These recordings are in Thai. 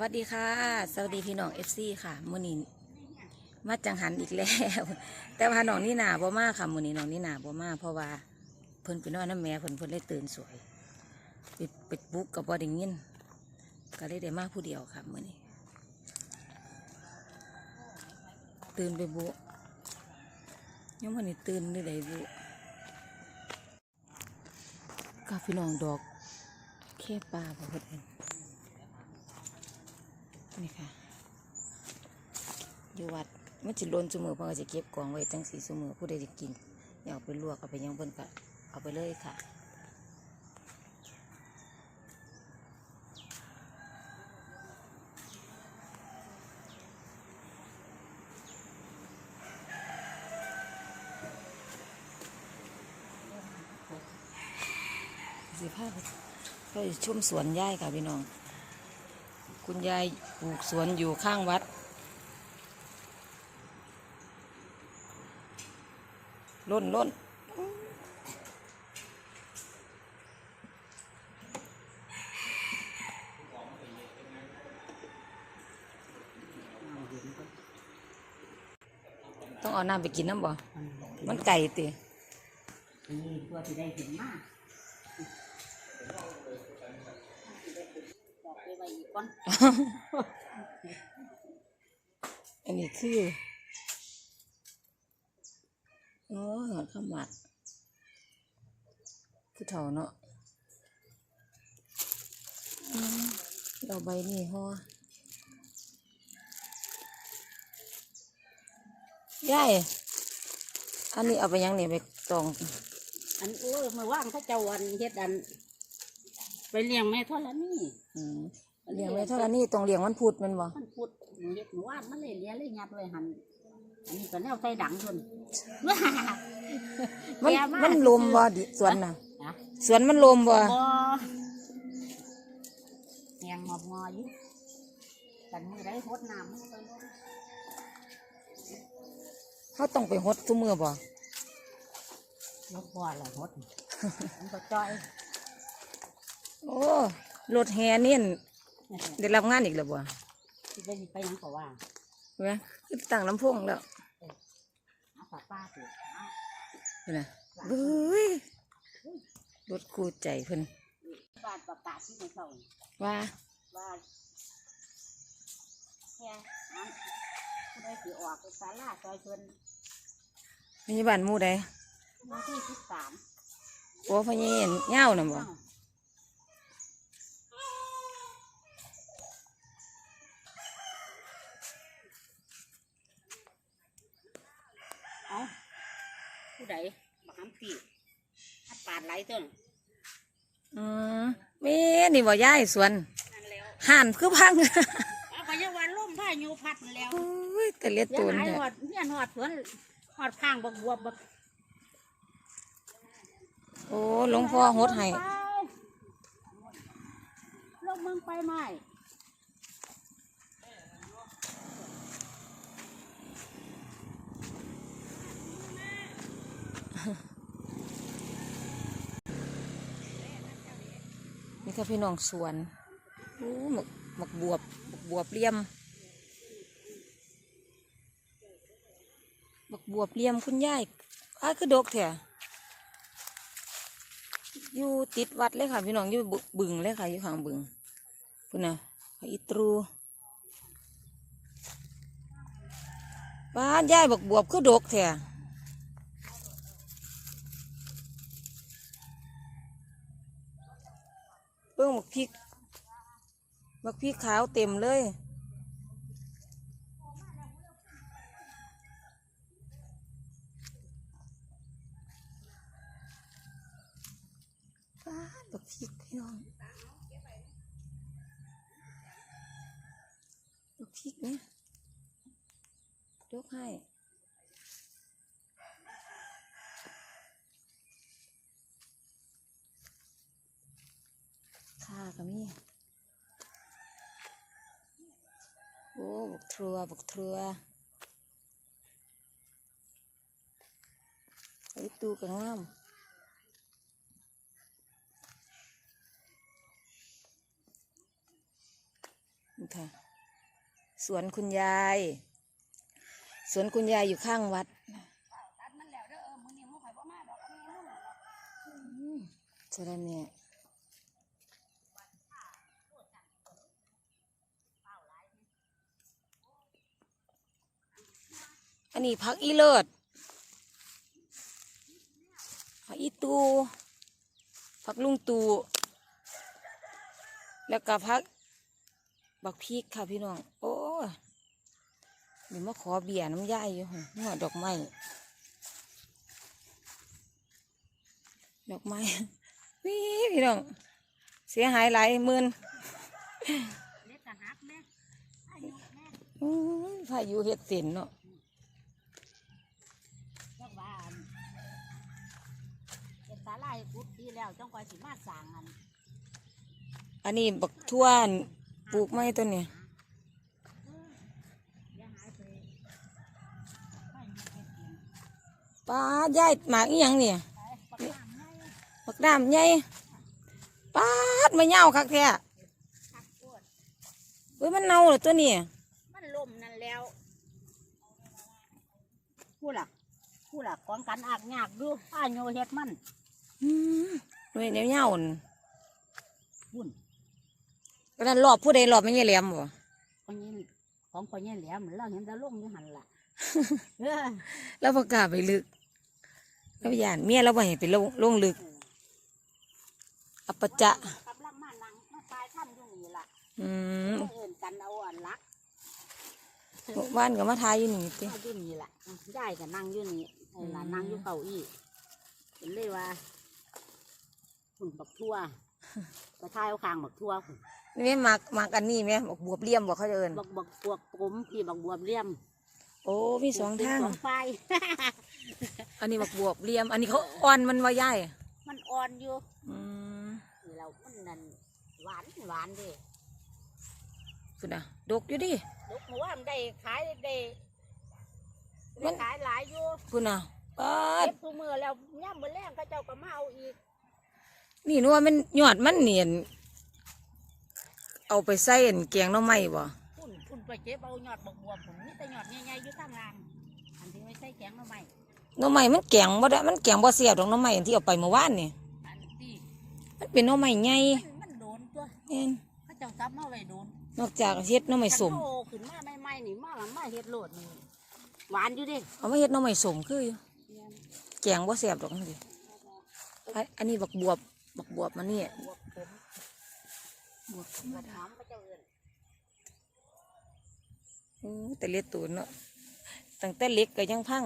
วัสดีค่ะ สวัสดีพี่น้องเอฟซีค่ะมือนีมาจังหันอีกแล้ว แต่ว่าน้องนี่หนาบ่มากค่ะมือนี้น้องนี่หนาบ่มากเพราะว่าเพิ่นไปนอนน้ำแม่เพิ่นเพิ่นเลยตื่นสวยไปไปปลุกกับบ่ได้ยินก็เลยได้มากผู้เดียวค่ะมือนี้ ตื่นไปบุยังมือนี้ตื่นได้ได้บุกับพี่น้องดอกแค่ปลาบ่เพิ่น นี่ค่ะ อยู่วัดมันจิโลนสมือเพิ่นก็จะเก็บกองไว้จังสีสมือผู้ใดจะกินอยากไปลวกเอาไปยังเพิ่นก็เอาไปเลยค่ะสิพาไปไปชมสวนย่ายค่ะพี่น้อง คุณยายปลูกสวนอยู่ข้างวัด ล้นล้นต้องเอาน้ำไปกินน้ำบ่ มันไก่ตินี่ตัวที่ได้เห็นมาก ว้อีกก่อนอันนี้คือโอ้ยหอดข้าวหมักคือเถาเนาะอืมเราใบนี่ห่อยายอันนี้เอาไปยังนี่ไปตอง อันโอ้ยมาว่างเขาเจ้าอันเฮ็ดอัน ไปเลี้ยงแม่ทอดแล้วนี่อืม เลี้ยงไว้เท่านี้ตรงเลี้ยงวันพุธแมันบ่มันพูดหนูเฮ็ดหนูว่านมันเลยเลี้ยงเลยงัดเลยหันอันนี้ก็แนวใจดังจนมันแย่มากมันลมบ่ดิสวนน่ะนะสวนมันลมบ่บ่แหงงอบงออยู่กันมือได้หดน้ำมันไปลงเขาต้องไปหดทุกมือบ่ยกบ่อละหดมันก็จ้อย โอ้รถแห่เนี่ย ได้รับงานอีกแล้วบ่ที่ไปไปหยังก็ว่าเห็นไหมคือตั้งลำโพงแล้วเอาป้าป้าเถอะเอาเห็นไหมเฮ้ยรถคู่ใจเพิ่นบ้านประกาศที่ในเขาว่าว่าแค่นั้นผู้ใดสิออกไปศาลาซอยเพิ่นพยาบาลหมู่ใดวันที่สิบสามโอ้พยาเห็นเงาน่ะบ่ เอาผู้ใดบักหำปีถ้าปาดไหลต้นอืมแม่นี่บ่ย้ายสวนนั่นแล้วห่านคือพังเอาไปยังวันล่มผ้ายูพัดนั่นแล้วโอ้ยแต่เลียดเดี๋ยตัววหายเนี่ยหอดเนี่ยหอดสวนหอดข้างบักบวบบักโอ้หลวงพ่อหดให้ไปลงเมืองไปไหม นี่ค่ะพี่น้องสวนโอ้หมกหมกบวบหมกบวบเลี่ยมหมกบวบเลี่ยมคุณยายอ้าคือดกแท้อยู่ติดวัดเลยค่ะ พี่น้องอยู่บึงเลยค่ะอยู่ข้างบึงคุณน่ะอีตรูบ้านยายบักบวบคือดกแท้เบิ่งบัก พริก บักพริกขาวเต็มเลยบ้านบักพริกพี่น้อง บักพริกเนี่ยยกให้ ก็มีโอ้บุกทัวบุกทัวไอ้ตูก็งามนี่ค่ะ สวนคุณยาย สวนคุณยายอยู่ข้างวัดตัดมันแล้วเด้อเออมื้อนี้มื้อข่อยบ่มาดอกมื้อ นี้มื้อฉะนั้นเนี่ยอันนี้พักอีเลิศพักอีตูพักลุงตูแล้วก็พักบักพริกค่ะพี่น้อง โอ้ยเดี๋ยวมาขอเบียร์น้ำย่ายอยู่หั่นหัวดอกไม้ดอกไม้วิพี่น้อง เสียหายหลายหมื่นเล็กกะหักแม่อายุแม่อื้อพายุเห็ดสินเนาะ จังว่าอันเฮ็ดศาลา ให้กุดดีแล้วจังกว่าสิมาสร้างอันอันนี้บักทั่วอั่นปลูกไม้ต้นเนี่ยอย่าหายไปไม่มีเฮ็ดกินป้าย่ายหมากอีหยังเนี่ยไปปักน้ำไงบักดามใหญ่ป้าดมาเหย้าคักแท้ทักโคตรเฮ้ยมันเน่าเหรอตัวนี้มันล่มนั่นแล้วผู้หลักผู้หลักของกันอากยากดูป้าโยเฮ็ดมัน อืมเว้ยเดี๋ยวเหย้าน่ะบุญก็นั่นรอบผู้ใดรอบไม่ใช่แหลมบ่คนนี้ของคนนี้แหลมเราเห็นแต่ล่มอยู่หันล่ะเออแล้วประกล้าศไปลึกแล้วย่านเมียเราบ่ให้ไปลงลงลึกอัปปะจะกำลังมานั่งมาตายถ้ำอยู่นี่ล่ะอืมเอื่นกันเอาอันลักบ้านก็มาทายอยู่นี่ติมาอยู่นี่ล่ะยายก็นั่งอยู่นี่เออล่ะนั่งอยู่เก้าอี้เป็นเลยว่า หุ่นบักทั่วกระทายเอาคางบักทั่วพุ่นนี่แม่มักมักอันนี้ไหมบักบวบเลี่ยมบอกเขาจะเอินบักบักบวกกลมพี่บักบวบเลี่ยม โอ้มีสองทางสองไฟ อันนี้บักบวบเลี่ยม อันนี้เขาอ่อนมันว่าย่ายมันอ่อนอยู่อืมนี่เรามันนั่นหวานหวานเดิคุณน่ะดกอยู่ดิลูกหมูว่ามันได้ขายได้มัได้นขายหลายอยู่คุณน่ะป้าดเก็บตัวมือแล้วย่ำมือแรงก็เจ้าก็มาเอาอีก นี่นัวามันยอดมันเนียน เอาไปใส่อันแกงหน้ำไม้บ่คุณคุณไปเจ็บเอายอดบกบวบผมนี่แต่ยอดใหญ่ๆอยู่ข้างล่างอันที่ไม่ใช่แกงมาใหม่หน้ำไม้มันแกงบ่ได้มันแกงบ่เสียบดอกหน้ำไม้อันที่เอาไปเมื่อวานนี่อันที่มันเป็นหน้ำไม้ใหญ่มันมันโดนตัวแม่นเขาเจ้าซับมาไว้โดนนอกจากเฮ็ดหน้ำไม้สมคันโตขึ้นมาใหม่ๆนี่มาหลังมาเฮ็ดโลดนี่หวานอยู่เดิเอามาเฮ็ดหน้ำไม้สมคืออยู่แกงบ่เสียบดอกนั่นดิไอ้อันนี้บักบวบ บักบวบมันนี่บวบผมบวบธรรบมวบดาหอมก็เจ้าเอิ้นอู้แต่เล็กตูนเนาะตั้งแต่เล็กก็ยังพัง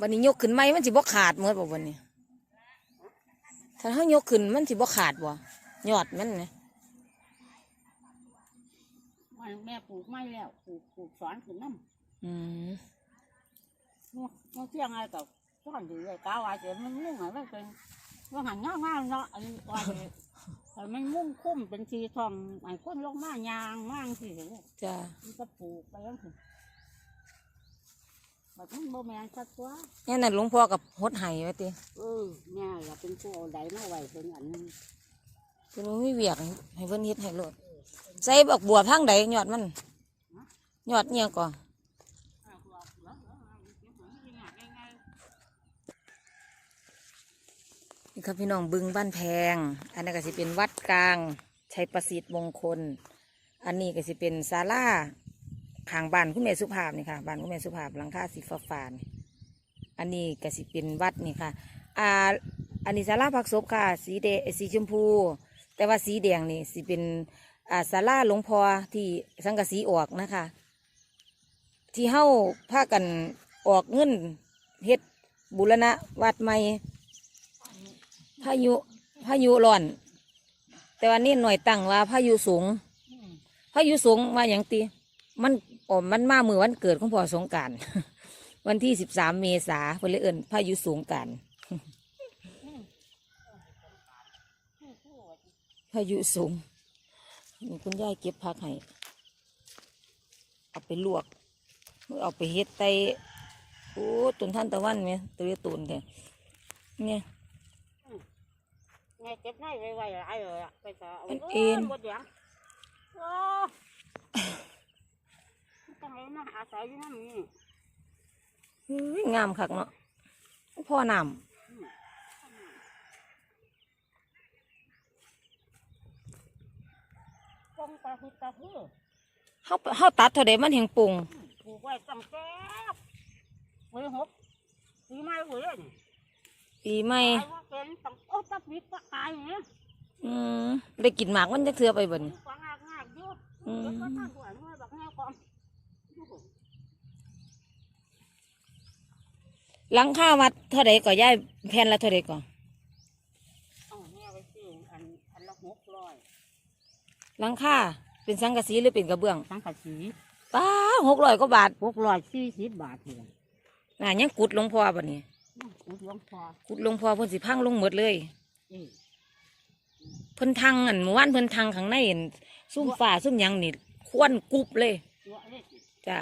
วันนี้ยกขึ้นไหมมันสิบ่ขาดเหมือนบ่วันนี้ถ้าเขายกขึ้นมันสิบ่ขาดบ่ยอดมันนะมันแม่ปลูกไม้แล้วปลูกปลูกสอนขึ้นน้ำอืม nó tiếng ai cả có hàng gì vậy cao ai thì mình muốn hỏi với cái nó hàng ngang ngang nó anh coi rồi mình muốn khum bên chi thòng mày quân lông ma nhàng mang thì thế จ้า đi tập phủ cái đó thì mà cũng bố mẹ thật quá เนี่ยนั่นหลวงพ่อกับหดไห้ไว้ติ ừ nhà là bên cô đấy nó vậy thì ảnh เพิ่นบ่มีเวียกให้ให้เพิ่นเฮ็ดให้โลดใส่บักบัวพังใดยอดมันยอดเนี่ยงก่อน ครับพี่น้องบึงบ้านแพง อันนั้ก็สิเป็นวัดกลางชัยประสิทธิ์มงคล อันนี้ก็สิเป็นศาลาขางบ้านคุณแม่สุภาพนี่ค่ะบ้านคุณแม่สุภาพหลังคาสีฟ้าฟ้านอันนี้ก็สิเป็นวัดนี่ค่ะอ่าอันนี้ศาลาพักศพค่ะ สีแดงสีชมพู แต่ว่าสีแดงนี่สิเป็นอ่าศาลาหลวงพ่อที่สังกะสีออกนะคะ ที่เฮ้าพากันออกเงินเฮ็ดบุรณะวัดใหม่ พายุพายุร้อน แต่ว่านี่หน่อยตั้งว่าพายุสูงพายุสูงมาอย่างตีมันอ๋อมันมามือวันเกิดของพ่อสงการวันที่สิบสามเมษาเพิ่นเลยเอิ้นพายุสูงกันพายุสูงนี่คุณยายเก็บผักให้เอาไปลวกเอาไปเฮ็ดไตโอ้ต้นท่านตะวันไหมตัวเล็กต้นแต่เนี่ย นไงเก็บได้ไว้ไว้หลายเลยอะไปก็เอาอันเอ็น หมดยังโอ้ต้องเอามาอาศัยอยู่นั่นนี่อุ้ยงามคักเนาะพ่อน้ปงตาคือตาคือำเฮาเฮาตัดเท่าใดมันแห่งปรุง ปลูกไว้ตั้งแต่ปีหกปีใหม่เว้ยนี่ ปีใหม่ตายว่าเป็นตั้งโอ้ตับวิตตะกายเนี่ยอืมได้กินหมากมันจะเทื่อไปบ่นกวางงากงากอยู่อืมเดี๋ยวก็ทำหัวหน่วยบักแนวก่อนหลังคาวัดเท่าใดก็ย้ายแผ่นละเท่าใดก็เอาแม่ไปซื้ออันอันละหกร้อยหลังคาเป็นสังกะสีหรือเป็นกระเบื้องสังกะสีป้าหกร้อยกว่าบาทหกร้อยสี่สิบบาทเลยน่ะยังกุดหลวงพ่อบ่นี่ อุดหลวงพอกุดหลวงพ่อเพิ่นสิพังลงหมดเลยเอ้ยเพิ่นทังอันเมื่อวานเพิ่นทังข้างในอั่นซุ่มฟ้าซุ่มหยังนี่ควนกุบเลยตัวเล็กจ้ะ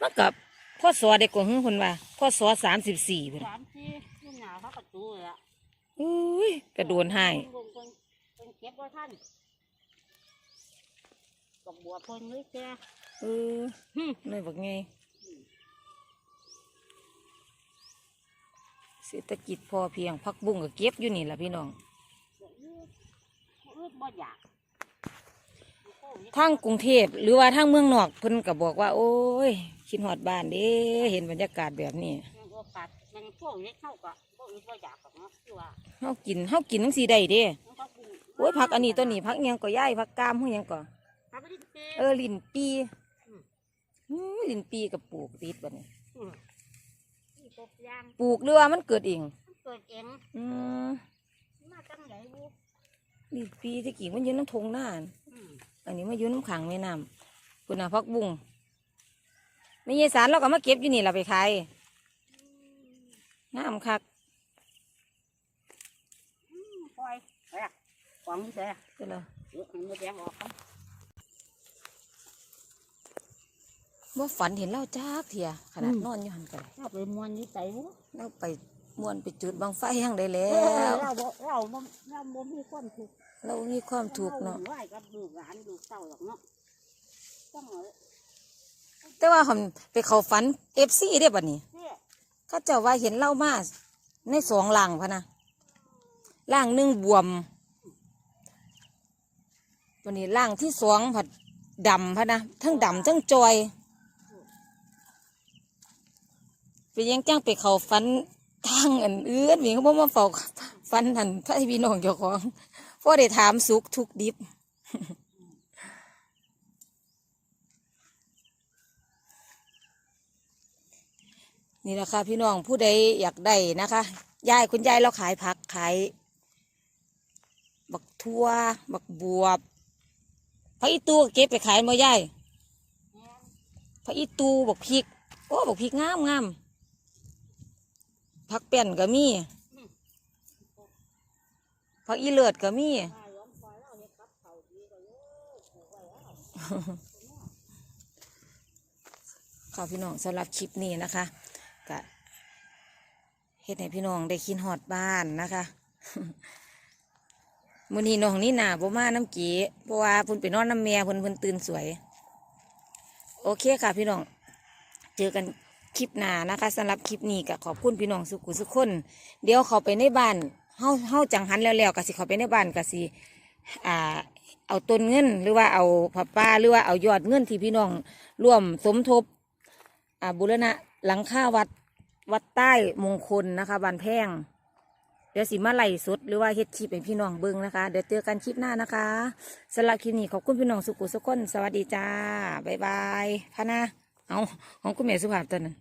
มันกับพ่อสอเด็กกว่าฮึ่งคนว่าพ่อสอสามสิบสี่เพิ่นสามสี่ลูกหนาเขาประตูเลยอะอุ้ยกระโดนให้เพิ่นเพิ่นเพิ่นเก็บไว้ท่านกับบัวเพิ่นเลยแกเออเลยบอกไง เศรษฐกิจพอเพียงพักบุ้งก็เก็บอยู่นี่ล่ะพี่น้องอืดบ่อยากทางกรุงเทพหรือว่าทางเมืองนอกเพิ่นก็บอกว่า โอ้ยคิดฮอดบ้านเด้เห็นบรรยากาศแบบนี้มันโอกาสมันพวกเล็กเข้ากับพวกอื่นบ่อยากหรอกเนาะคือว่าเฮากินเฮากินจังซี่ได้เด้มันก็กินโอ้ยผักอันนี้ตัวนี้ผักอิหยังก็ย้ายผักกามหูหยังก็ผักลิ้นจี่เออลิ้นปีอืมอืมลิ้นปีกับปลูกติดบัดนี้อื มนี่ตบยางปลูกหรือว่ามันเกิดเองมันเกิดเองอืมมาจังไหนบุลิ้นปีที่กี่มันอยู่น้ำทงหน้าน่ะอืมอันนี้มาอยู่น้ำขังแม่น้ำคุณน่ะพักบุ้งไม่ยายสารเราก็มาเก็บอยู่นี่เราไปขายน้ำคักอืมปล่อยเอ้ยกวางนี่แซ่เจ้าละเดี๋ยวให้มันแดงออกครับ ว่าฝันเห็นเล่าจักเถียขนาดนอนอยู่หันกัน เราไปมวนนี่ใส่บุเราไปม่วนไปจุดบังไฟยังได้แล้เออว เราบ่เราบ่เราบ่มีความถูกข์เรามีความถูกข์เนาะ รไหวกับลูกหลานลูกเต้าหรอกเนาะต้องเอาแต่ว่าผมไปเขาฝันเอฟซีได้บัดนี้เนี่ยเข้าเจ้าว่าเห็นเล่ามาในสองหลังพะนะล่างหนึ่งบวมวันนี้ล่างที่สองผัดดำพะนะทั้งดำทั้งจอย ไปยังจ้างไปเขาฟันทางอันเอื่นมีเขาบอกมาเฝ้าฟันหันพระพี่น้องเจ้าของพ่อได้ถามสุขทุกดิบนี่แหละคะพี่น้องผู้ใดอยากได้นะคะยายคุณยายเราขายผักขายบักทั่วบักบวบผักอีตูเก็บไปขายมายายผักอีตูบักพริก โอ้บักพริกงามงาม ผักเป่นก็มีผักอีเลือดก็มีค่ะพี่น้องสำหรับคลิปนี้นะคะก็เฮ็ดให้พี่น้องได้คินหอดบ้านนะคะมื้อนี้น้องนี่หนาบ่มาน้ำกีเพราะว่าเพิ่นไปนอนน้ำแม่เพิ่นเพิ่นตื่นสวย โอเคค่ะพี่น้อง เจอกัน คลิปหน้านะคะสำหรับคลิปนี้ก็ขอบคุณพี่น้องสุขุสุขคน เดี๋ยวเขาไปในบ้านเฮาเฮาจังหันแล้วๆก็สิเขาไปในบ้านก็สิอ่าเอาต้นเงินหรือว่าเอาผับป้าหรือว่าเอายอดเงินที่พี่น้องร่วมสมทบอ่าบุรณะหลังค่าวัดวัดใต้มงคลนะคะบานแพงเดี๋ยวสิมาไล่สดหรือว่าเฮ็ดคลิปให้พี่น้องเบิ่งนะคะ เดี๋ยวเจอกันคลิปหน้านะคะสำหรับคลิปนี้ขอบคุณพี่น้องสุขุสุขคน สวัสดีจ้า บ๊ายบายพะนะเอาของคุณแม่สุภาพตัวนั้น